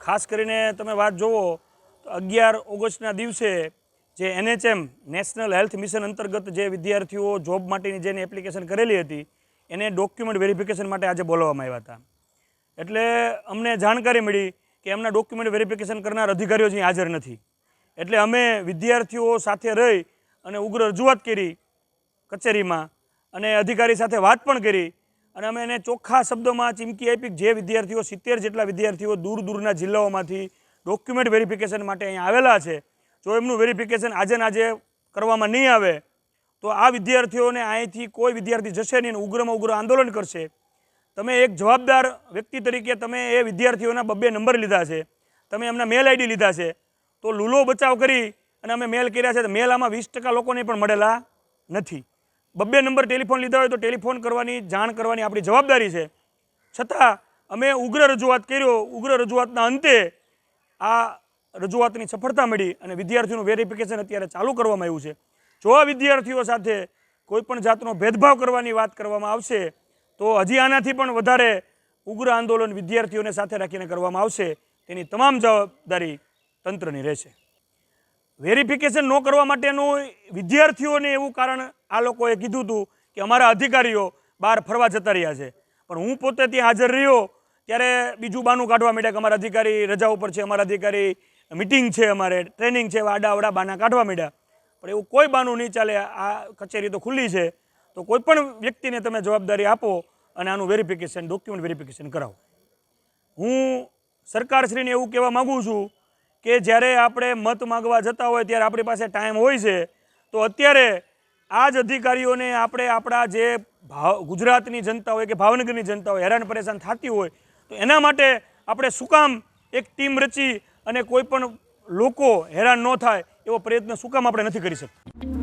ખાસ કરીને તમે વાત જુઓ તો અગિયાર ઓગસ્ટના દિવસે જે એનએચએમ, નેશનલ હેલ્થ મિશન અંતર્ગત જે વિદ્યાર્થીઓ જોબ માટેની જેની એપ્લિકેશન કરેલી હતી, એને ડોક્યુમેન્ટ વેરિફિકેશન માટે આજે બોલાવવામાં આવ્યા હતા. એટલે અમને જાણકારી મળી કે એમના ડોક્યુમેન્ટ વેરિફિકેશન કરનાર અધિકારીઓ અહીં હાજર નથી. એટલે અમે વિદ્યાર્થીઓ સાથે રહી અને ઉગ્ર રજૂઆત કરી કચેરીમાં અને અધિકારી સાથે વાત પણ કરી અને અમે એને ચોખ્ખા શબ્દોમાં ચીમકી આપી જે વિદ્યાર્થીઓ સિત્તેર જેટલા વિદ્યાર્થીઓ દૂર દૂરના જિલ્લાઓમાંથી ડોક્યુમેન્ટ વેરિફિકેશન માટે અહીંયા આવેલા છે. જો એમનું વેરિફિકેશન આજે આજે કરવામાં નહીં આવે, તો આ વિદ્યાર્થીઓને અહીંથી કોઈ વિદ્યાર્થી જશે નહીં ઉગ્રમાં ઉગ્ર આંદોલન કરશે. તમે એક જવાબદાર વ્યક્તિ તરીકે તમે એ વિદ્યાર્થીઓના બબ્બે નંબર લીધા છે. તમે એમના મેલ આઈડી લીધા છે. તો લૂલો બચાવ કરી અને અમે મેલ કર્યા છે. તો મેલ આમાં વીસ ટકા લોકોને પણ મળેલા નથી. બબ્બે નંબર ટેલિફોન લીધા હોય તો ટેલિફોન કરવાની, જાણ કરવાની આપણી જવાબદારી છે. છતાં, અમે ઉગ્ર રજૂઆત કર્યો. ઉગ્ર રજૂઆતના અંતે આ રજૂઆતની સફળતા મળી અને વિદ્યાર્થીઓનું વેરિફિકેશન અત્યારે ચાલુ કરવામાં આવ્યું છે. જો આ વિદ્યાર્થીઓ સાથે કોઈપણ જાતનો ભેદભાવ કરવાની વાત કરવામાં આવશે, તો હજી આનાથી પણ વધારે ઉગ્ર આંદોલન વિદ્યાર્થીઓને સાથે રાખીને કરવામાં આવશે. તેની તમામ જવાબદારી તંત્રની રહેશે. વેરિફિકેશન ન કરવા માટેનું વિદ્યાર્થીઓને એવું કારણ આ લોકોએ કીધું હતું કે અમારા અધિકારીઓ બહાર ફરવા જતા રહ્યા છે. પણ હું પોતે ત્યાં હાજર રહ્યો ત્યારે બીજું બાનું કાઢવા માંડ્યા કે અમારા અધિકારી રજા ઉપર છે, અમારા અધિકારી મિટિંગ છે અમારે, ટ્રેનિંગ છે એવા આડા અવડા બાના કાઢવા માંડ્યા. પણ એવું કોઈ બાનું નહીં ચાલે, આ કચેરી તો ખુલ્લી છે. તો કોઈ પણ વ્યક્તિને તમે જવાબદારી આપો અને આનું વેરિફિકેશન, ડોક્યુમેન્ટ વેરિફિકેશન કરાવો. હું સરકારશ્રીને એવું કહેવા માગું છું કે જ્યારે આપણે મત માગવા જતા હોય ત્યારે આપણી પાસે ટાઈમ હોય છે, તો અત્યારે આ જ અધિકારીઓને આપણે આપણા જે ભાવ, ગુજરાતની જનતા હોય કે ભાવનગરની જનતા હોય, હેરાન પરેશાન થતી હોય, તો એના માટે આપણે શું કામ એક ટીમ રચી અને કોઈ પણ લોકો હેરાન ન થાય એવો પ્રયત્ન શું કામ આપણે નથી કરી શકતા?